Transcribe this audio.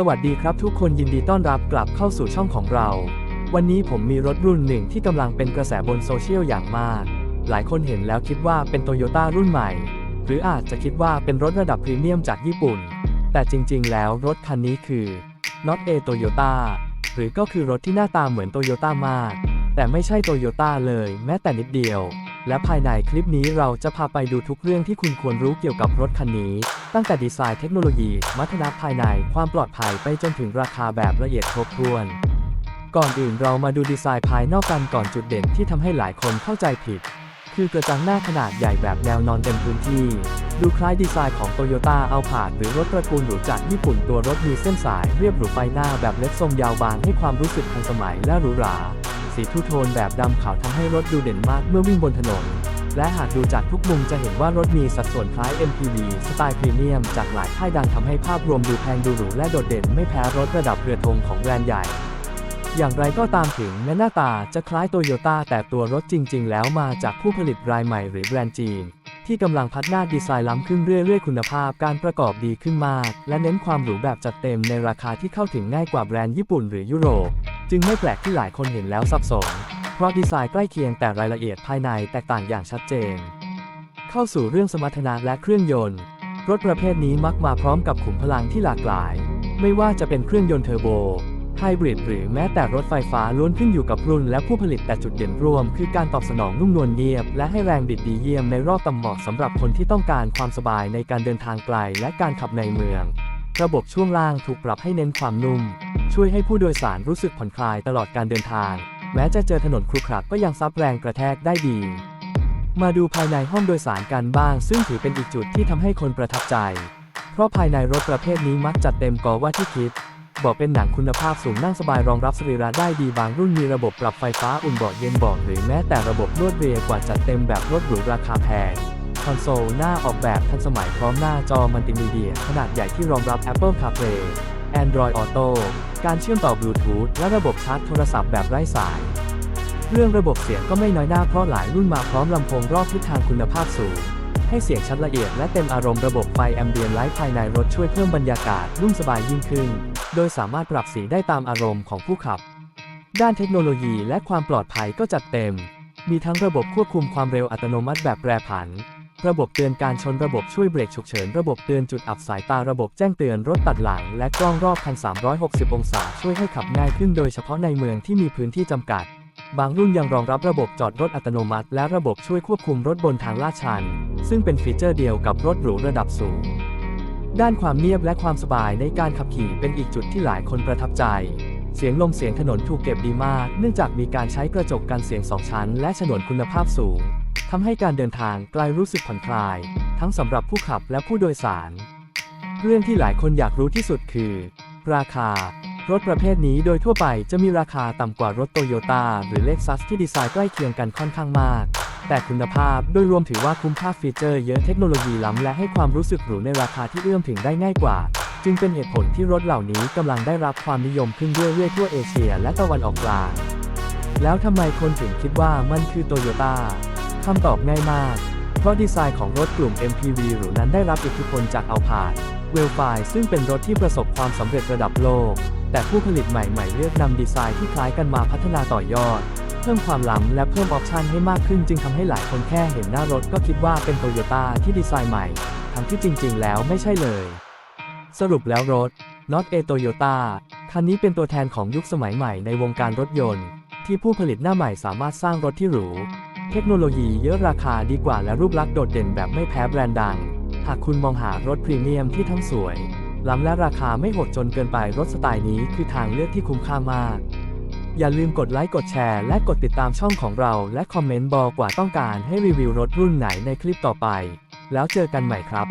สวัสดีครับทุกคนยินดีต้อนรับกลับเข้าสู่ช่องของเรา วันนี้ผมมีรถรุ่นหนึ่งที่กำลังเป็นกระแสบนโซเชียลอย่างมาก หลายคนเห็นแล้วคิดว่าเป็นโตโยต้ารุ่นใหม่ หรืออาจจะคิดว่าเป็นรถระดับพรีเมียมจากญี่ปุ่น แต่จริงๆ แล้วรถคันนี้คือ Not A Toyota หรือก็คือรถที่หน้าตาเหมือนโตโยต้ามาก แต่ไม่ใช่โตโยต้าเลยแม้แต่นิดเดียว และภายในคลิปนี้เราจะพาไปดูทุกเรื่องที่คุณควรรู้เกี่ยวกับรถคันนี้ ตั้งแต่ดีไซน์เทคโนโลยี มัฒนาภายใน ความปลอดภัยไปจนถึงราคาแบบละเอียดครบถ้วน ก่อนอื่นเรามาดูดีไซน์ภายนอกกันก่อนจุดเด่นที่ทำให้หลายคนเข้าใจผิด คือกระจังหน้าขนาดใหญ่แบบแนวนอนเต็มพื้นที่ ดูคล้ายดีไซน์ของโตโยต้าเอาผาดหรือรถตระกูลหรูจากญี่ปุ่นตัวรถมีเส้นสายเรียบหรูไฟหน้าแบบเล็กทรงยาวบางให้ความรู้สึกทันสมัยและหรูหรา สีทูโทนแบบดำขาวทำให้รถดูเด่นมากเมื่อวิ่งบนถนน และหากดูจากทุกมุมจะเห็นว่ารถมีสัดส่วนคล้าย MPV สไตล์พรีเมียมจากหลายค่ายดังทำให้ภาพรวมดูแพงดูหรูและโดดเด่นไม่แพ้รถระดับเรือธงของแบรนด์ใหญ่ อย่างไรก็ตามถึงแม้หน้าตาจะคล้ายโตโยต้าแต่ตัวรถจริง ๆ แล้วมาจากผู้ผลิตรายใหม่หรือแบรนด์จีนที่กำลังพัฒนาดีไซน์ล้ำขึ้นเรื่อยๆ คุณภาพการประกอบดีขึ้นมาก และเน้นความหรูแบบจัดเต็มในราคาที่เข้าถึงง่ายกว่าแบรนด์ญี่ปุ่นหรือยุโรป จึงไม่แปลกที่หลายคนเห็นแล้วสับสน เพราะดีไซน์ใกล้เคียงแต่รายละเอียดภายในแตกต่างอย่างชัดเจน เข้าสู่เรื่องสมรรถนะและเครื่องยนต์ รถประเภทนี้มักมาพร้อมกับขุมพลังที่หลากหลาย ไม่ว่าจะเป็นเครื่องยนต์เทอร์โบไฮบริดหรือแม้แต่รถไฟฟ้าล้วนขึ้นอยู่กับรุ่นและผู้ผลิตแต่จุดเด่นร่วม คือการตอบสนองนุ่มนวลเงียบ และให้แรงบิดดีเยี่ยมในรอบต่ำเหมาะสำหรับคนที่ต้องการความสบายในการเดินทางไกลและการขับในเมือง ระบบช่วงล่างถูกปรับให้เน้นความนุ่ม ช่วยให้ผู้โดยสารรู้สึกผ่อนคลายตลอดการเดินทาง แม้จะเจอถนนครุขระก็ยังซับแรงกระแทกได้ดี มาดูภายในห้องโดยสารกันบ้าง ซึ่งถือเป็นอีกจุดที่ทำให้คนประทับใจ เพราะภายในรถประเภทนี้มักจัดเต็มกว่าที่คิดเบอกเป็นหนังคุณภาพสูงนั่งสบายรองรับสรีระได้ดีบางรุ่นมีระบบปรับไฟฟ้าอุ่นเบาะเย็นเบาะหรือแม้แต่ระบบนวดเรียกว่าจัดเต็มแบบรถหรูราคาแพงคอนโซลหน้าออกแบบทันสมัยพร้อมหน้าจอมัลติมีเดีย ขนาดใหญ่ที่รองรับ Apple CarPlay Android Auto การเชื่อมต่อบลูทูธและระบบชาร์จโทรศัพท์แบบไร้สาย เรื่องระบบเสียงก็ไม่น้อยหน้าเพราะหลายรุ่นมาพร้อมลำโพงรอบทิศทางคุณภาพสูง ให้เสียงชัดละเอียดและเต็มอารมณ์ระบบไฟแอมเบียนไลท์ภายในรถช่วยเพิ่มบรรยากาศนุ่มสบายยิ่งขึ้น โดยสามารถปรับสีได้ตามอารมณ์ของผู้ขับ ด้านเทคโนโลยีและความปลอดภัยก็จัดเต็ม มีทั้งระบบควบคุมความเร็วอัตโนมัติแบบแปรผัน ระบบเตือนการชนระบบช่วยเบรกฉุกเฉิน ระบบเตือนจุดอับสายตาระบบแจ้งเตือนรถตัดหลัง และกล้องรอบคัน 360 องศา ช่วยให้ขับง่ายขึ้นโดยเฉพาะในเมืองที่มีพื้นที่จำกัด บางรุ่นยังรองรับระบบจอดรถอัตโนมัติ และระบบช่วยควบคุมรถบนทางลาดชัน ซึ่งเป็นฟีเจอร์เดียวกับรถหรูระดับสูง ด้านความเงียบและความสบายในการขับขี่เป็นอีกจุดที่หลายคนประทับใจเสียงลมเสียงถนนถูกเก็บดีมาก เนื่องจากมีการใช้กระจกกันเสียงสองชั้น และฉนวนคุณภาพสูง ทำให้การเดินทางกลายรู้สึกผ่อนคลาย ทั้งสำหรับผู้ขับและผู้โดยสาร เรื่องที่หลายคนอยากรู้ที่สุดคือ ราคา รถประเภทนี้โดยทั่วไปจะมีราคาต่ำกว่ารถโตโยต้าหรือเล็กซัสที่ดีไซน์ใกล้เคียงกันค่อนข้างมาก แต่คุณภาพโดยรวมถือว่าคุ้มค่าฟีเจอร์เยอะเทคโนโลยีล้ำและให้ความรู้สึกหรูในราคาที่เอื้อมถึงได้ง่ายกว่า จึงเป็นเหตุผลที่รถเหล่านี้กำลังได้รับความนิยมขึ้นเรื่อยๆทั่วเอเชีย และตะวันออกกลางแล้วทำไมคนถึงคิดว่ามันคือโตโยต้า คำตอบง่ายมาก เพราะดีไซน์ของรถกลุ่ม MPV หรูนั้นได้รับอิทธิพลจากอัลพาดเวลไฟซึ่งเป็นรถที่ประสบความสำเร็จระดับโลก แต่ผู้ผลิตใหม่ๆ เลือกนำดีไซน์ที่คล้ายกันมาพัฒนาต่อยอด เพิ่มความล้ำและเพิ่มออปชันให้มากขึ้นจึงทำให้หลายคนแค่เห็นหน้ารถก็คิดว่าเป็นโตโยต้าที่ดีไซน์ใหม่ ทั้งที่จริง ๆ แล้วไม่ใช่เลย สรุปแล้วรถ Not A Toyota คันนี้เป็นตัวแทนของยุคสมัยใหม่ในวงการรถยนต์ ที่ผู้ผลิตหน้าใหม่สามารถสร้างรถที่หรู เทคโนโลยีเยอะราคาดีกว่าและรูปลักษณ์โดดเด่นแบบไม่แพ้แบรนด์ดัง หากคุณมองหารถพรีเมียมที่ทั้งสวย ล้ำและราคาไม่โหดจนเกินไปรถสไตล์นี้คือทางเลือกที่คุ้มค่ามาก อย่าลืมกดไลค์กดแชร์และกดติดตามช่องของเรา และคอมเมนต์บอกว่าต้องการให้รีวิวรถรุ่นไหนในคลิปต่อไป แล้วเจอกันใหม่ครับ